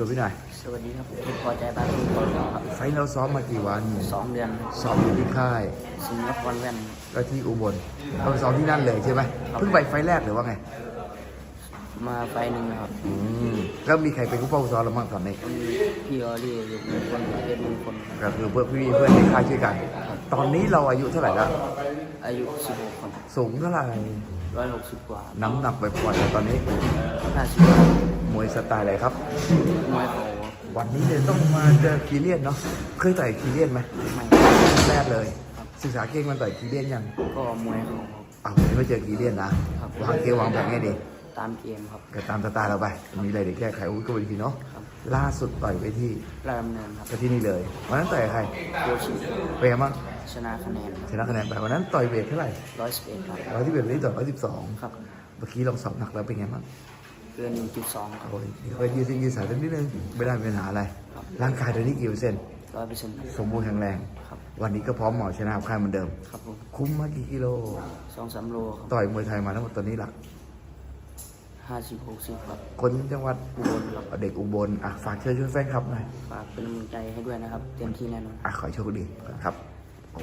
ดูพี่หน่อยสวัสดีครับผมพอใจบ้านทุกคนครับไฟท์เราซ้อมมากี่วันสองเดือนซ้อมอยู่ที่ค่ายสิงคโปร์แว่นก็ที่อุบลเราไปซ้อมที่นั่นเลยใช่ไหมเพิ่งไปไฟท์แรกหรือว่าไง มาไฟล์หนึ่งครับอืมแล้วมีใครเป็นผู้เฝ้าซ้อมเราบ้างตอนนี้มีพี่ออรี่อยู่หนึ่งคนเป็นหนึ่งคนครับก็คือเพื่อนพี่เพื่อนในค่ายช่วยกัน ตอนนี้เราอายุเท่าไหร่แล้วอายุ16คนสูงเท่าไหร่160กว่าน้ำหนักไปปล่อยๆตอนนี้50มวย สไตล์อะไรครับ มวยเขาวันนี้จะต้องมาเจอคีเลียนเนาะ เคยต่อยคีเลียนไหมไม่แรกเลย ศึกษาเก่งมันต่อยคีเลียนยังก็มวยเขาอ้าววันนี้มาเจอคีเลียนนะวางเกมวางแผนไงดีตามเกมครับ ก็ตามสไตล์เราไป มีอะไรเดี๋ยวแก้ไขอุ้ยก็ไปทีเนาะ ครับ ล่าสุดต่อยไปที่ราชดำเนินครับไปที่นี่เลยวันนั้นต่อยกับใครโยชิเป็นไงบ้างชนะคะแนนชนะคะแนนไปวันนั้นต่อยเวทเท่าไหร่111ครับร้อยที่เวทวันนี้ต่อยร้อยสิบสองครับเมื่อกี้ลองสอบหนักแล้วเป็นไงบ้าง เกิน 1.2 ครับโอ้ยเคยยืดเส้นยืดสายสักนิดนึงไม่ได้มีปัญหาอะไร ครับร่างกายตอนนี้กี่เปอร์เซ็นต์100%ครับสมบูรณ์แข็งแรง ครับ วันนี้ก็พร้อมหมอชนะค่ายเหมือนเดิม ครับผมคุ้มมากี่กิโล2-3โลครับต่อยมวยไทยมาทั้งหมดตอนนี้หลัก50-60ครับคนจังหวัดอุบลครับเด็กอุบลอะฝากเชิญชวนแฟนคลับหน่อยฝากเป็นกำลังใจให้ด้วยนะครับ เต็มที่แน่นอน อะขอให้โชคดีครับ